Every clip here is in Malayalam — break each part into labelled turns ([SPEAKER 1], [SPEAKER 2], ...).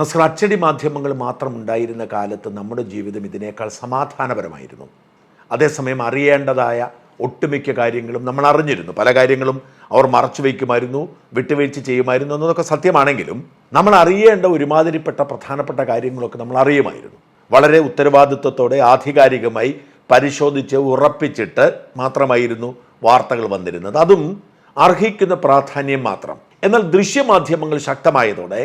[SPEAKER 1] നസ്കർ അച്ചടി മാധ്യമങ്ങൾ മാത്രം ഉണ്ടായിരുന്ന കാലത്ത് നമ്മുടെ ജീവിതം ഇതിനേക്കാൾ സമാധാനപരമായിരുന്നു. അതേസമയം അറിയേണ്ടതായ ഒട്ടുമിക്ക കാര്യങ്ങളും നമ്മൾ അറിഞ്ഞിരുന്നു. പല കാര്യങ്ങളും അവർ മറച്ചു വയ്ക്കുമായിരുന്നു വിട്ടുവീഴ്ച ചെയ്യുമായിരുന്നു എന്നതൊക്കെ സത്യമാണെങ്കിലും നമ്മൾ അറിയേണ്ട ഒരുമാതിരിപ്പെട്ട പ്രധാനപ്പെട്ട കാര്യങ്ങളൊക്കെ നമ്മൾ അറിയുമായിരുന്നു. വളരെ ഉത്തരവാദിത്വത്തോടെ ആധികാരികമായി പരിശോധിച്ച് ഉറപ്പിച്ചിട്ട് മാത്രമായിരുന്നു വാർത്തകൾ വന്നിരുന്നത്. അതും അർഹിക്കുന്ന പ്രാധാന്യം മാത്രം. എന്നാൽ ദൃശ്യമാധ്യമങ്ങൾ ശക്തമായതോടെ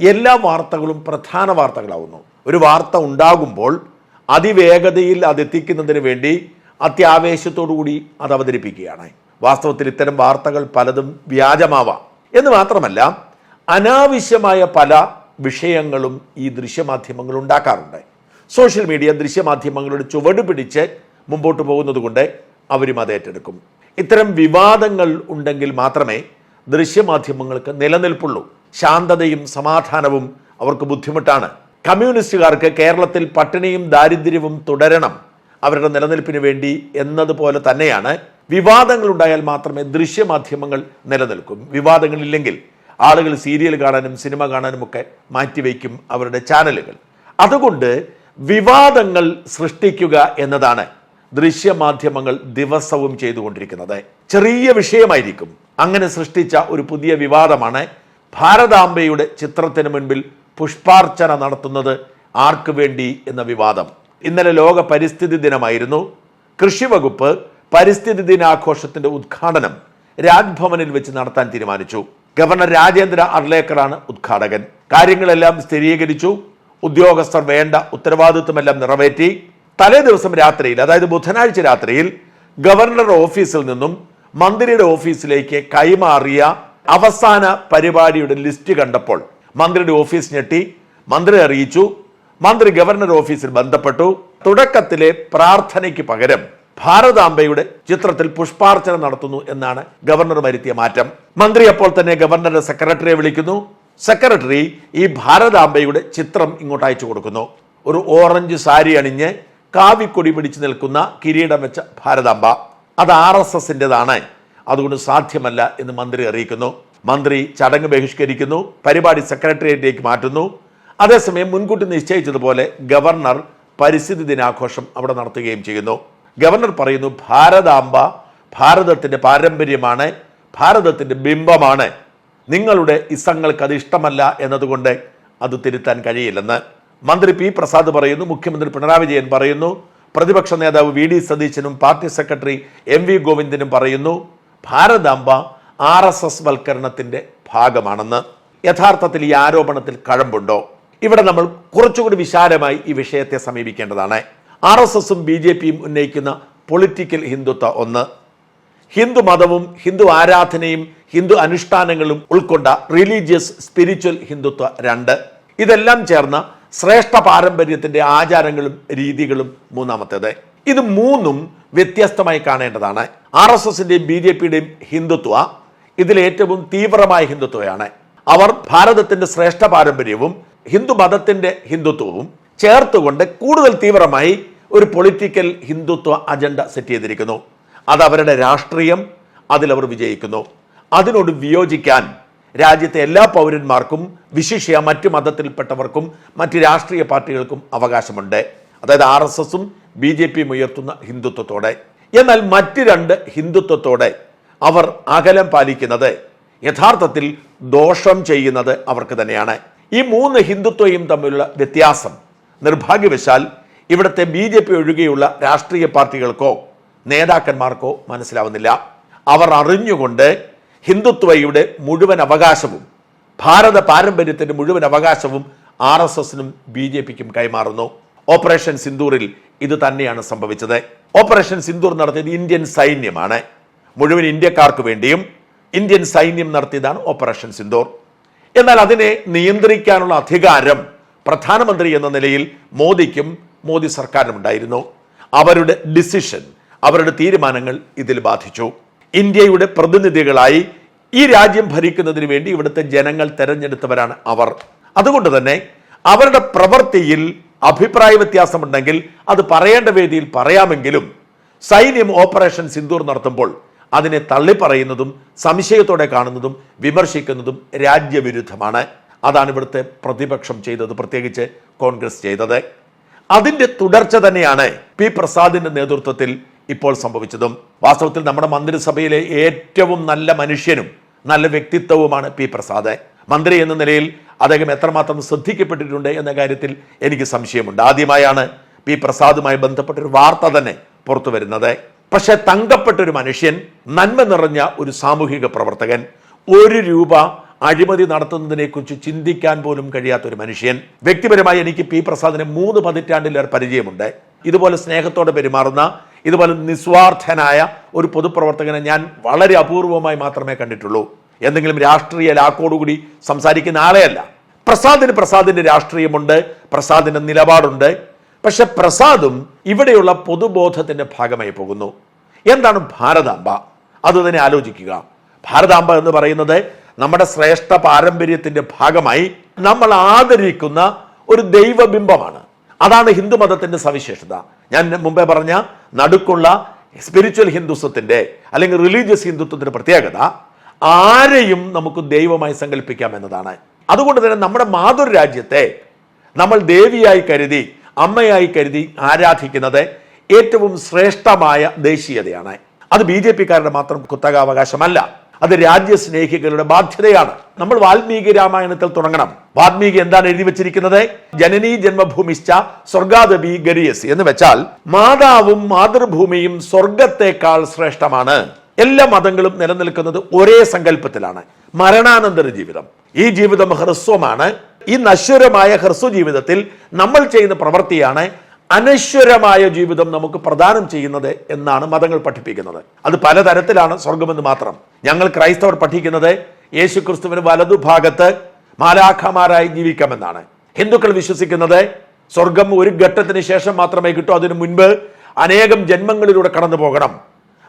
[SPEAKER 1] എല്ലാ വാർത്തകളും പ്രധാന വാർത്തകളാവുന്നു. ഒരു വാർത്ത ഉണ്ടാകുമ്പോൾ അതിവേഗതയിൽ അതെത്തിക്കുന്നതിന് വേണ്ടി അത്യാവേശത്തോടുകൂടി അത് അവതരിപ്പിക്കുകയാണ് വാസ്തവത്തിൽ ഇത്തരം വാർത്തകൾ പലതും വ്യാജമാവാം. എന്ന് മാത്രമല്ല അനാവശ്യമായ പല വിഷയങ്ങളും ഈ ദൃശ്യമാധ്യമങ്ങൾ ഉണ്ടാക്കാറുണ്ട്. സോഷ്യൽ മീഡിയ ദൃശ്യമാധ്യമങ്ങളുടെ ചുവട് പിടിച്ച് മുമ്പോട്ട് പോകുന്നത് കൊണ്ട് അവരും അത് ഏറ്റെടുക്കും. ഇത്തരം വിവാദങ്ങൾ ഉണ്ടെങ്കിൽ മാത്രമേ ദൃശ്യമാധ്യമങ്ങൾക്ക് നിലനിൽപ്പുള്ളൂ. ശാന്തതയും സമാധാനവും അവർക്ക് ബുദ്ധിമുട്ടാണ്. കമ്മ്യൂണിസ്റ്റുകാർക്ക് കേരളത്തിൽ പട്ടിണിയും ദാരിദ്ര്യവും തുടരണം അവരുടെ നിലനിൽപ്പിന് വേണ്ടി എന്നതുപോലെ തന്നെയാണ്. വിവാദങ്ങൾ ഉണ്ടായാൽ മാത്രമേ ദൃശ്യമാധ്യമങ്ങൾ നിലനിൽക്കും. വിവാദങ്ങളില്ലെങ്കിൽ ആളുകൾ സീരിയൽ കാണാനും സിനിമ കാണാനും ഒക്കെ മാറ്റിവെക്കും അവരുടെ ചാനലുകൾ. അതുകൊണ്ട് വിവാദങ്ങൾ സൃഷ്ടിക്കുക എന്നതാണ് ദൃശ്യമാധ്യമങ്ങൾ ദിവസവും ചെയ്തുകൊണ്ടിരിക്കുന്നത്. ചെറിയ വിഷയമായിരിക്കും. അങ്ങനെ സൃഷ്ടിച്ച ഒരു പുതിയ വിവാദമാണ് ഭാരതാംബയുടെ ചിത്രത്തിന് മുൻപിൽ പുഷ്പാർച്ചന നടത്തുന്നത് ആർക്കു വേണ്ടി എന്ന വിവാദം. ഇന്നലെ ലോക പരിസ്ഥിതി ദിനമായിരുന്നു. കൃഷി വകുപ്പ് പരിസ്ഥിതി ദിനാഘോഷത്തിന്റെ ഉദ്ഘാടനം രാജ്ഭവനിൽ വെച്ച് നടത്താൻ തീരുമാനിച്ചു. ഗവർണർ രാജേന്ദ്ര അർലേക്കറാണ് ഉദ്ഘാടകൻ. കാര്യങ്ങളെല്ലാം സ്ഥിരീകരിച്ചു. ഉദ്യോഗസ്ഥർ വേണ്ട ഉത്തരവാദിത്വമെല്ലാം നിറവേറ്റി. തലേ ദിവസം രാത്രിയിൽ അതായത് ബുധനാഴ്ച രാത്രിയിൽ ഗവർണർ ഓഫീസിൽ നിന്നും മന്ത്രിയുടെ ഓഫീസിലേക്ക് കൈമാറിയ അവസാന പരിപാടിയുടെ ലിസ്റ്റ് കണ്ടപ്പോൾ മന്ത്രിയുടെ ഓഫീസ് ഞെട്ടി മന്ത്രി അറിയിച്ചു മന്ത്രി ഗവർണർ ഓഫീസിൽ ബന്ധപ്പെട്ടു. തുടക്കത്തിലെ പ്രാർത്ഥനയ്ക്ക് പകരം ഭാരതാംബയുടെ ചിത്രത്തിൽ പുഷ്പാർച്ചന നടത്തുന്നു എന്നാണ് ഗവർണർ വരുത്തിയ മാറ്റം. മന്ത്രി അപ്പോൾ തന്നെ ഗവർണറുടെ സെക്രട്ടറിയെ വിളിക്കുന്നു. സെക്രട്ടറി ഈ ഭാരതാംബയുടെ ചിത്രം ഇങ്ങോട്ട് അയച്ചു കൊടുക്കുന്നു. ഒരു ഓറഞ്ച് സാരി അണിഞ്ഞ് കാവിക്കൊടി പിടിച്ചു നിൽക്കുന്ന കിരീടം വെച്ച ഭാരതാംബ. അത് ആർ എസ് എസിന്റെതാണ് അതുകൊണ്ട് സാധ്യമല്ല എന്ന് മന്ത്രി അറിയിക്കുന്നു. മന്ത്രി ചടങ്ങ് ബഹിഷ്കരിക്കുന്നു പരിപാടി സെക്രട്ടേറിയറ്റിലേക്ക് മാറ്റുന്നു. അതേസമയം മുൻകൂട്ടി നിശ്ചയിച്ചതുപോലെ ഗവർണർ പരിസ്ഥിതി ദിനാഘോഷം അവിടെ നടത്തുകയും ചെയ്യുന്നു. ഗവർണർ പറയുന്നു ഭാരതാംബ ഭാരതത്തിന്റെ പാരമ്പര്യമാണ് ഭാരതത്തിന്റെ ബിംബമാണ്. നിങ്ങളുടെ ഇസങ്ങൾക്ക് അത് ഇഷ്ടമല്ല എന്നതുകൊണ്ട് അത് തിരുത്താൻ കഴിയില്ലെന്ന്. മന്ത്രി പി പ്രസാദ് പറയുന്നു മുഖ്യമന്ത്രി പിണറായി വിജയൻ പറയുന്നു പ്രതിപക്ഷ നേതാവ് വി ഡി സതീശനും പാർട്ടി സെക്രട്ടറി എം വി ഗോവിന്ദനും പറയുന്നു ഭാരതാംബ ആർ എസ് എസ് വൽക്കരണത്തിന്റെ ഭാഗമാണെന്ന് യഥാർത്ഥത്തിൽ ഈ ആരോപണത്തിൽ കഴമ്പുണ്ടോ? ഇവിടെ നമ്മൾ കുറച്ചുകൂടി വിശാലമായി ഈ വിഷയത്തെ സമീപിക്കേണ്ടതാണ്. ആർ എസ് എസും ബി ജെ പിയും ഉന്നയിക്കുന്ന പൊളിറ്റിക്കൽ ഹിന്ദുത്വ ഒന്ന്. ഹിന്ദു മതവും ഹിന്ദു ആരാധനയും ഹിന്ദു അനുഷ്ഠാനങ്ങളും ഉൾക്കൊണ്ട റിലീജിയസ് സ്പിരിച്വൽ ഹിന്ദുത്വ രണ്ട്. ഇതെല്ലാം ചേർന്ന ശ്രേഷ്ഠ പാരമ്പര്യത്തിന്റെ ആചാരങ്ങളും രീതികളും മൂന്നാമത്തേത്. ഇത് മൂന്നും വ്യത്യസ്തമായി കാണേണ്ടതാണ്. ആർ എസ് എസിന്റെയും ബി ജെ പിയുടെയും ഹിന്ദുത്വ ഇതിൽ ഏറ്റവും തീവ്രമായ ഹിന്ദുത്വയാണ്. അവർ ഭാരതത്തിന്റെ ശ്രേഷ്ഠ പാരമ്പര്യവും ഹിന്ദു മതത്തിന്റെ ഹിന്ദുത്വവും ചേർത്തുകൊണ്ട് കൂടുതൽ തീവ്രമായി ഒരു പൊളിറ്റിക്കൽ ഹിന്ദുത്വ അജണ്ട സെറ്റ് ചെയ്തിരിക്കുന്നു. അത് അവരുടെ രാഷ്ട്രീയം അതിലവർ വിജയിക്കുന്നു. അതിനോട് വിയോജിക്കാൻ രാജ്യത്തെ എല്ലാ പൗരന്മാർക്കും വിശിഷ്യ മറ്റ് മതത്തിൽപ്പെട്ടവർക്കും മറ്റ് രാഷ്ട്രീയ പാർട്ടികൾക്കും അവകാശമുണ്ട്. അതായത് ആർ എസ് എസും ബി ജെ പിയും ഉയർത്തുന്ന ഹിന്ദുത്വത്തോടെ. എന്നാൽ മറ്റ് രണ്ട് ഹിന്ദുത്വത്തോടെ അവർ അകലം പാലിക്കുന്നത് യഥാർത്ഥത്തിൽ ദോഷം ചെയ്യുന്നത് അവർക്ക് തന്നെയാണ്. ഈ മൂന്ന് ഹിന്ദുത്വയും തമ്മിലുള്ള വ്യത്യാസം നിർഭാഗ്യവശാൽ ഇവിടുത്തെ ബി ജെ പി ഒഴികെയുള്ള രാഷ്ട്രീയ പാർട്ടികൾക്കോ നേതാക്കന്മാർക്കോ മനസ്സിലാവുന്നില്ല. അവർ അറിഞ്ഞുകൊണ്ട് ഹിന്ദുത്വയുടെ മുഴുവൻ അവകാശവും ഭാരത പാരമ്പര്യത്തിന്റെ മുഴുവൻ അവകാശവും ആർ എസ് എസിനും ബി ജെ പിക്കും കൈമാറുന്നു. ഓപ്പറേഷൻ സിന്ദൂറിൽ ഇത് തന്നെയാണ് സംഭവിച്ചത്. ഓപ്പറേഷൻ സിന്ദൂർ നടത്തിയത് ഇന്ത്യൻ സൈന്യമാണ്. മുഴുവൻ ഇന്ത്യക്കാർക്ക് വേണ്ടിയും ഇന്ത്യൻ സൈന്യം നടത്തിയതാണ് ഓപ്പറേഷൻ സിന്ദൂർ. എന്നാൽ അതിനെ നിയന്ത്രിക്കാനുള്ള അധികാരം പ്രധാനമന്ത്രി എന്ന നിലയിൽ മോദിക്കും മോദി സർക്കാരിനും ഉണ്ടായിരുന്നു അവരുടെ ഡിസിഷൻ അവരുടെ തീരുമാനങ്ങൾ ഇതിൽ ബാധിച്ചു. ഇന്ത്യയുടെ പ്രതിനിധികളായി ഈ രാജ്യം ഭരിക്കുന്നതിന് വേണ്ടി ഇവിടുത്തെ ജനങ്ങൾ തെരഞ്ഞെടുത്തവരാണ് അവർ. അതുകൊണ്ട് തന്നെ അവരുടെ പ്രവൃത്തിയിൽ അഭിപ്രായ വ്യത്യാസമുണ്ടെങ്കിൽ അത് പറയേണ്ട വേദിയിൽ പറയാമെങ്കിലും സൈന്യം ഓപ്പറേഷൻ സിന്ദൂർ നടത്തുമ്പോൾ അതിനെ തള്ളിപ്പറയുന്നതും സംശയത്തോടെ കാണുന്നതും വിമർശിക്കുന്നതും രാജ്യവിരുദ്ധമാണ്. അതാണ് ഇവിടുത്തെ പ്രതിപക്ഷം ചെയ്തത് പ്രത്യേകിച്ച് കോൺഗ്രസ് ചെയ്തത്. അതിന്റെ തുടർച്ച തന്നെയാണ് പി പ്രസാദിന്റെ നേതൃത്വത്തിൽ ഇപ്പോൾ സംഭവിച്ചതും. വാസ്തവത്തിൽ നമ്മുടെ മന്ത്രിസഭയിലെ ഏറ്റവും നല്ല മനുഷ്യനും നല്ല വ്യക്തിത്വവുമാണ് പി പ്രസാദ്. മന്ത്രി എന്ന നിലയിൽ അദ്ദേഹം എത്രമാത്രം ശ്രദ്ധിക്കപ്പെട്ടിട്ടുണ്ട് എന്ന കാര്യത്തിൽ എനിക്ക് സംശയമുണ്ട്. ആദ്യമായാണ് പി പ്രസാദുമായി ബന്ധപ്പെട്ടൊരു വാർത്ത തന്നെ പുറത്തു വരുന്നത് പക്ഷെ തങ്കപ്പെട്ട ഒരു മനുഷ്യൻ നന്മ നിറഞ്ഞ ഒരു സാമൂഹിക പ്രവർത്തകൻ ഒരു രൂപ അഴിമതി നടത്തുന്നതിനെക്കുറിച്ച് ചിന്തിക്കാൻ പോലും കഴിയാത്ത ഒരു മനുഷ്യൻ. വ്യക്തിപരമായി എനിക്ക് പി പ്രസാദിന് മൂന്ന് പതിറ്റാണ്ടിലേറെ പരിചയമുണ്ട്. ഇതുപോലെ സ്നേഹത്തോടെ പെരുമാറുന്ന ഇതുപോലെ നിസ്വാർത്ഥനായ ഒരു പൊതുപ്രവർത്തകനെ ഞാൻ വളരെ അപൂർവമായി മാത്രമേ കണ്ടിട്ടുള്ളൂ. എന്തെങ്കിലും രാഷ്ട്രീയ ലാക്കോടുകൂടി സംസാരിക്കുന്ന ആളെയല്ല. പ്രസാദിന് പ്രസാദിന്റെ രാഷ്ട്രീയമുണ്ട് പ്രസാദിന്റെ നിലപാടുണ്ട്. പക്ഷെ പ്രസാദും ഇവിടെയുള്ള പൊതുബോധത്തിന്റെ ഭാഗമായി പോകുന്നു. എന്താണ് ഭാരതാംബ? അത് തന്നെ ആലോചിക്കുക. ഭാരതാംബ എന്ന് പറയുന്നത് നമ്മുടെ ശ്രേഷ്ഠ പാരമ്പര്യത്തിന്റെ ഭാഗമായി നമ്മൾ ആദരിക്കുന്ന ഒരു ദൈവബിംബമാണ്. അതാണ് ഹിന്ദു മതത്തിന്റെ സവിശേഷത. ഞാൻ മുമ്പേ പറഞ്ഞ നടുക്കുള്ള സ്പിരിച്വൽ ഹിന്ദുത്വത്തിന്റെ അല്ലെങ്കിൽ റിലീജിയസ് ഹിന്ദുത്വത്തിന്റെ പ്രത്യേകത ആരെയും നമുക്ക് ദൈവമായി സങ്കല്പിക്കാം എന്നതാണ്. അതുകൊണ്ട് തന്നെ നമ്മുടെ മാതൃരാജ്യത്തെ നമ്മൾ ദേവിയായി കരുതി അമ്മയായി കരുതി ആരാധിക്കുന്നത് ഏറ്റവും ശ്രേഷ്ഠമായ ദേശീയതയാണ്. അത് ബി ജെ പിക്കാരുടെ മാത്രം കുത്തകാവകാശമല്ല. അത് രാജ്യസ്നേഹികളുടെ ബാധ്യതയാണ്. നമ്മൾ വാൽമീകി രാമായണത്തിൽ തുടങ്ങണം. വാൽമീകി എന്താണ് എഴുതി വെച്ചിരിക്കുന്നത്? ജനനി ജന്മഭൂമിശ്ച സ്വർഗാദപി ഗരിയസി എന്ന് വെച്ചാൽ മാതാവും മാതൃഭൂമിയും സ്വർഗത്തെക്കാൾ ശ്രേഷ്ഠമാണ്. എല്ലാ മതങ്ങളും നിലനിൽക്കുന്നത് ഒരേ സങ്കല്പത്തിലാണ്. മരണാനന്തര ജീവിതം. ഈ ജീവിതം ഹ്രസ്വമാണ്. ഈ നശ്വരമായ ഹ്രസ്വ ജീവിതത്തിൽ നമ്മൾ ചെയ്യുന്ന പ്രവൃത്തിയാണ് അനശ്വരമായ ജീവിതം നമുക്ക് പ്രദാനം ചെയ്യുന്നത് എന്നാണ് മതങ്ങൾ പഠിപ്പിക്കുന്നത്. അത് പലതരത്തിലാണ് സ്വർഗമെന്ന് മാത്രം. ഞങ്ങൾ ക്രൈസ്തവർ പഠിക്കുന്നത് യേശു ക്രിസ്തുവിന് വലതുഭാഗത്ത് മാലാഖമാരായി ജീവിക്കാമെന്നാണ്. ഹിന്ദുക്കൾ വിശ്വസിക്കുന്നത് സ്വർഗം ഒരു ഘട്ടത്തിന് ശേഷം മാത്രമേ കിട്ടൂ. അതിനു മുൻപ് അനേകം ജന്മങ്ങളിലൂടെ കടന്നു പോകണം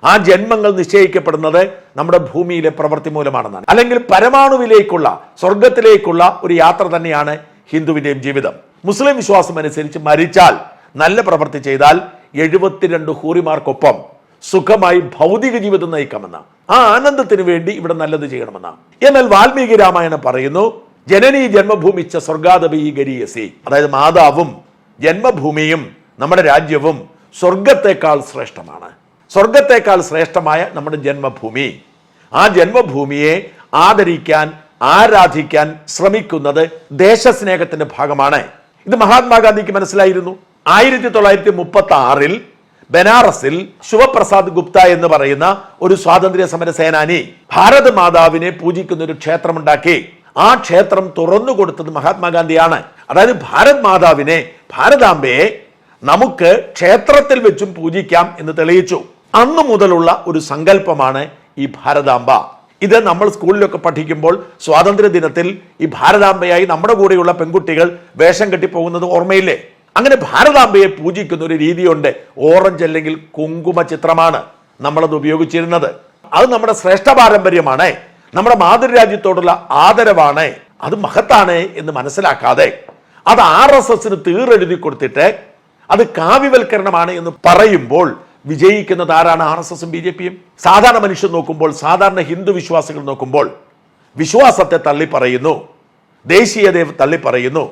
[SPEAKER 1] ആ ജന്മങ്ങൾ നിശ്ചയിക്കപ്പെടുന്നത് നമ്മുടെ ഭൂമിയിലെ പ്രവൃത്തി മൂലമാണെന്നാണ്. അല്ലെങ്കിൽ പരമാണുവിലേക്കുള്ള സ്വർഗത്തിലേക്കുള്ള ഒരു യാത്ര തന്നെയാണ് ഹിന്ദുവിന്റെയും ജീവിതം. മുസ്ലിം വിശ്വാസം അനുസരിച്ച് മരിച്ചാൽ നല്ല പ്രവൃത്തി ചെയ്താൽ എഴുപത്തിരണ്ട് ഹൂറിമാർക്കൊപ്പം സുഖമായി ഭൗതിക ജീവിതം നയിക്കാമെന്ന ആ ആനന്ദത്തിന് വേണ്ടി ഇവിടെ നല്ലത് ചെയ്യണമെന്ന എന്നാൽ വാൽമീകി രാമായണം പറയുന്നു ജനനി ജന്മഭൂമിച്ച സ്വർഗാദപി ഗരീയസി. അതായത് മാതാവും ജന്മഭൂമിയും നമ്മുടെ രാജ്യവും സ്വർഗത്തെക്കാൾ ശ്രേഷ്ഠമാണ്. സ്വർഗത്തെക്കാൾ ശ്രേഷ്ഠമായ നമ്മുടെ ജന്മഭൂമി. ആ ജന്മഭൂമിയെ ആദരിക്കാൻ ആരാധിക്കാൻ ശ്രമിക്കുന്നത് ദേശസ്നേഹത്തിന്റെ ഭാഗമാണ്. ഇത് മഹാത്മാഗാന്ധിക്ക് മനസ്സിലായിരുന്നു. ആയിരത്തി തൊള്ളായിരത്തി മുപ്പത്തി ആറിൽ ബനാറസിൽ ശിവപ്രസാദ് ഗുപ്ത എന്ന് പറയുന്ന ഒരു സ്വാതന്ത്ര്യ സമര സേനാനി ഭാരത മാതാവിനെ പൂജിക്കുന്ന ഒരു ക്ഷേത്രമുണ്ടാക്കി. ആ ക്ഷേത്രം തുറന്നു കൊടുത്തത് മഹാത്മാഗാന്ധിയാണ്. അതായത് ഭാരത് മാതാവിനെ ഭാരതാംബയെ നമുക്ക് ക്ഷേത്രത്തിൽ വെച്ചും പൂജിക്കാം എന്ന് തെളിയിച്ചു. അന്നു മുതലുള്ള ഒരു സങ്കല്പമാണ് ഈ ഭാരതാംബ. ഇത് നമ്മൾ സ്കൂളിലൊക്കെ പഠിക്കുമ്പോൾ സ്വാതന്ത്ര്യ ദിനത്തിൽ ഈ ഭാരതാംബയായി നമ്മുടെ കൂടെയുള്ള പെൺകുട്ടികൾ വേഷം കെട്ടി പോകുന്നത് ഓർമ്മയില്ലേ? അങ്ങനെ ഭാരതാംബയെ പൂജിക്കുന്ന ഒരു രീതിയുണ്ട്. ഓറഞ്ച് അല്ലെങ്കിൽ കുങ്കുമ ചിത്രമാണ് നമ്മളത് ഉപയോഗിച്ചിരുന്നത്. അത് നമ്മുടെ ശ്രേഷ്ഠ പാരമ്പര്യമാണ്. നമ്മുടെ മാതൃരാജ്യത്തോടുള്ള ആദരവാണ്. അത് മഹത്താണ് എന്ന് മനസ്സിലാക്കാതെ അത് ആർ എസ് എസിന് തീറെഴുതി കൊടുത്തിട്ട് അത് കാവ്യവൽക്കരണമാണ് എന്ന് പറയുമ്പോൾ വിജയിക്കുന്നത് ആരാണ്? ആർ എസ് എസും ബി ജെ പിയും. സാധാരണ മനുഷ്യൻ നോക്കുമ്പോൾ സാധാരണ ഹിന്ദു വിശ്വാസികൾ നോക്കുമ്പോൾ വിശ്വാസത്തെ തള്ളിപ്പറയുന്നു ദേശീയതയെ തള്ളിപ്പറയുന്നു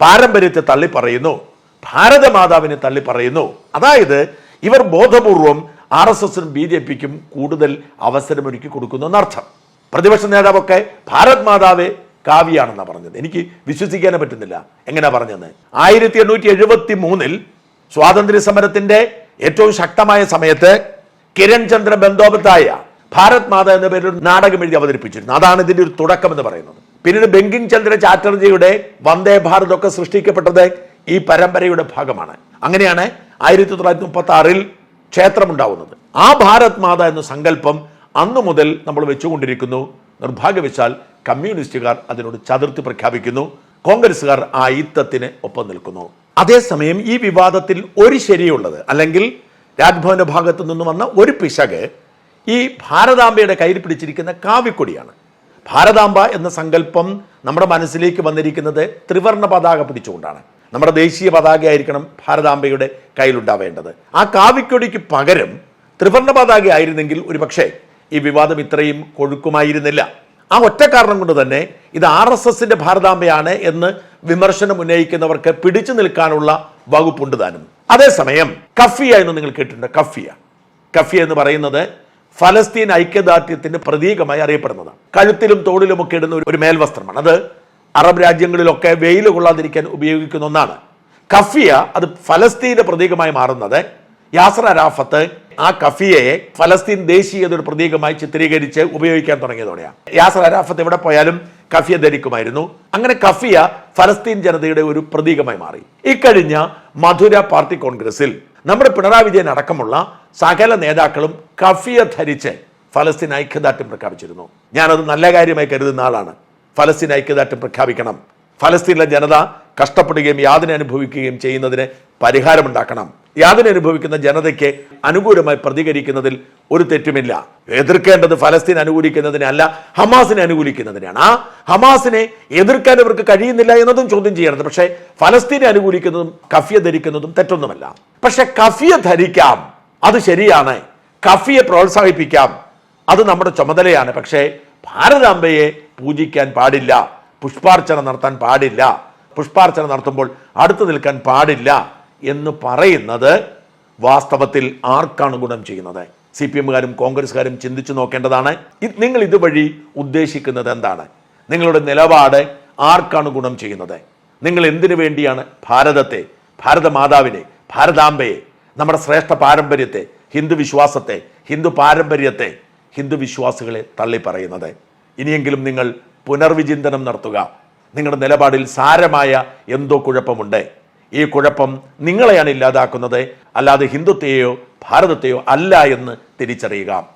[SPEAKER 1] പാരമ്പര്യത്തെ തള്ളിപ്പറയുന്നു ഭാരതമാതാവിനെ തള്ളിപ്പറയുന്നു. അതായത് ഇവർ ബോധപൂർവം ആർ എസ് എസിനും ബി ജെ പിക്കും കൂടുതൽ അവസരമൊരുക്കി കൊടുക്കുന്നു എന്നർത്ഥം. പ്രതിപക്ഷ നേതാവൊക്കെ ഭാരത് മാതാവെ കാവ്യാണെന്നാണ് പറഞ്ഞത്. എനിക്ക് വിശ്വസിക്കാനേ പറ്റുന്നില്ല. എങ്ങനെയാ പറഞ്ഞത് ആയിരത്തി എണ്ണൂറ്റി എഴുപത്തി മൂന്നിൽ സ്വാതന്ത്ര്യ സമരത്തിന്റെ ഏറ്റവും ശക്തമായ സമയത്ത് കിരൺ ചന്ദ്ര ബന്ദോപത്തായ ഭാരത് മാത എന്ന പേരിൽ ഒരു നാടകം എഴുതി അവതരിപ്പിച്ചിരുന്നു. അതാണ് ഇതിന്റെ ഒരു തുടക്കം എന്ന് പറയുന്നത്. പിന്നീട് ബങ്കിം ചന്ദ്ര ചാറ്റർജിയുടെ വന്ദേ ഭാരത് ഒക്കെ സൃഷ്ടിക്കപ്പെട്ടത് ഈ പരമ്പരയുടെ ഭാഗമാണ്. അങ്ങനെയാണ് ആയിരത്തി തൊള്ളായിരത്തി മുപ്പത്തി ആറിൽ ക്ഷേത്രമുണ്ടാവുന്നത്. ആ ഭാരത് മാത എന്ന സങ്കല്പം അന്നു മുതൽ നമ്മൾ വെച്ചുകൊണ്ടിരിക്കുന്നു. നിർഭാഗ്യവശാൽ കമ്മ്യൂണിസ്റ്റുകാർ അതിനോട് ചതുർത്ഥി പ്രഖ്യാപിക്കുന്നു. കോൺഗ്രസ്സുകാർ ആ യുദ്ധത്തിന് ഒപ്പം നിൽക്കുന്നു. അതേസമയം ഈ വിവാദത്തിൽ ഒരു ശരിയുള്ളത് അല്ലെങ്കിൽ രാജ്ഭവന്റെ ഭാഗത്തു നിന്ന് വന്ന ഒരു പിശക് ഈ ഭാരതാംബയുടെ കയ്യിൽ പിടിച്ചിരിക്കുന്ന കാവിക്കൊടിയാണ്. ഭാരതാംബ എന്ന സങ്കല്പം നമ്മുടെ മനസ്സിലേക്ക് വന്നിരിക്കുന്നത് ത്രിവർണ പതാക പിടിച്ചുകൊണ്ടാണ്. നമ്മുടെ ദേശീയ പതാകയായിരിക്കണം ഭാരതാംബയുടെ കയ്യിലുണ്ടാവേണ്ടത്. ആ കാവിക്കൊടിക്ക് പകരം ത്രിവർണ പതാക ആയിരുന്നെങ്കിൽ ഒരു പക്ഷേ ഈ വിവാദം ഇത്രയും കൊഴുക്കുമായിരുന്നില്ല. ആ ഒറ്റ കാരണം കൊണ്ട് തന്നെ ഇത് ആർ എസ് എസിന്റെ ഭാരതാംബയാണ് എന്ന് വിമർശനം ഉന്നയിക്കുന്നവർക്ക് പിടിച്ചു നിൽക്കാനുള്ള വകുപ്പുണ്ട് താനും. അതേസമയം കഫിയ എന്ന് നിങ്ങൾ കേട്ടിട്ടുണ്ട് കഫിയ. കഫിയ എന്ന് പറയുന്നത് ഫലസ്തീൻ ഐക്യദാർഢ്യത്തിന്റെ പ്രതീകമായി അറിയപ്പെടുന്നതാണ്. കഴുത്തിലും തോളിലും ഒക്കെ ഇടുന്ന ഒരു- ഒരു മേൽവസ്ത്രമാണ്. അത് അറബ് രാജ്യങ്ങളിലൊക്കെ വെയിൽ കൊള്ളാതിരിക്കാൻ ഉപയോഗിക്കുന്ന ഒന്നാണ്. കഫിയ അത് ഫലസ്തീന്റെ പ്രതീകമായി മാറുന്നത്. യാസർ അരാഫത്ത് ആ കഫിയയെ ഫലസ്തീൻ ദേശീയതയുടെ പ്രതീകമായി ചിത്രീകരിച്ച് ഉപയോഗിക്കാൻ തുടങ്ങിയതോടെയാണ്. യാസർ അരാഫത്ത് എവിടെ പോയാലും കഫിയ ധരിക്കുമായിരുന്നു. അങ്ങനെ കഫിയ ഫലസ്തീൻ ജനതയുടെ ഒരു പ്രതീകമായി മാറി. ഇക്കഴിഞ്ഞ മധുര പാർട്ടി കോൺഗ്രസിൽ നമ്മുടെ പിണറായി വിജയൻ അടക്കമുള്ള സകല നേതാക്കളും കഫിയ ധരിച്ച് ഫലസ്തീൻ ഐക്യദാർഢ്യം പ്രഖ്യാപിച്ചിരുന്നു. ഞാനത് നല്ല കാര്യമായി കരുതുന്ന ആളാണ്. ഫലസ്തീൻ ഐക്യദാർഢ്യം പ്രഖ്യാപിക്കണം. ഫലസ്തീനിലെ ജനത കഷ്ടപ്പെടുകയും യാതന അനുഭവിക്കുകയും ചെയ്യുന്നതിന് പരിഹാരമുണ്ടാക്കണം. യാതന അനുഭവിക്കുന്ന ജനതയ്ക്ക് അനുകൂലമായി പ്രതികരിക്കുന്നതിൽ ഒരു തെറ്റുമില്ല. എതിർക്കേണ്ടത് ഫലസ്തീൻ അനുകൂലിക്കുന്നതിനല്ല ഹമാസിനെ അനുകൂലിക്കുന്നതിനാണ്. ആ ഹമാസിനെ എതിർക്കാൻ അവർക്ക് കഴിയുന്നില്ല എന്നതും ചോദ്യം ചെയ്യരുത്. പക്ഷേ ഫലസ്തീനെ അനുകൂലിക്കുന്നതും കഫിയ ധരിക്കുന്നതും തെറ്റൊന്നുമല്ല. പക്ഷെ കഫിയ ധരിക്കാം അത് ശരിയാണ്. കഫിയെ പ്രോത്സാഹിപ്പിക്കാം അത് നമ്മുടെ ചുമതലയാണ്. പക്ഷേ ഭാരതാംബയെ പൂജിക്കാൻ പാടില്ല പുഷ്പാർച്ചന നടത്താൻ പാടില്ല. പുഷ്പാർച്ചന നടത്തുമ്പോൾ അടുത്തു നിൽക്കാൻ പാടില്ല. എന്ന് പറയുന്നത് വാസ്തവത്തിൽ ആർക്കാണ് ഗുണം ചെയ്യുന്നത്? സി പി എമ്മുകാരും കോൺഗ്രസ്സുകാരും ചിന്തിച്ചു നോക്കേണ്ടതാണ്. നിങ്ങൾ ഇതുവഴി ഉദ്ദേശിക്കുന്നത് എന്താണ്? നിങ്ങളുടെ നിലപാട് ആർക്കാണ് ഗുണം ചെയ്യുന്നത്? നിങ്ങൾ എന്തിനു വേണ്ടിയാണ് ഭാരതത്തെ ഭാരതമാതാവിനെ ഭാരതാംബയെ നമ്മുടെ ശ്രേഷ്ഠ പാരമ്പര്യത്തെ ഹിന്ദു വിശ്വാസത്തെ ഹിന്ദു പാരമ്പര്യത്തെ ഹിന്ദു വിശ്വാസികളെ തള്ളി പറയുന്നത് ഇനിയെങ്കിലും നിങ്ങൾ പുനർവിചിന്തനം നടത്തുക. നിങ്ങളുടെ നിലപാടിൽ സാരമായ എന്തോ കുഴപ്പമുണ്ട്. ഈ കുഴപ്പം നിങ്ങളെയാണ് ഇല്ലാതാക്കുന്നത്. അല്ലാതെ ഹിന്ദുത്തെയോ ഭാരതത്തെയോ അല്ല എന്ന് തിരിച്ചറിയുക.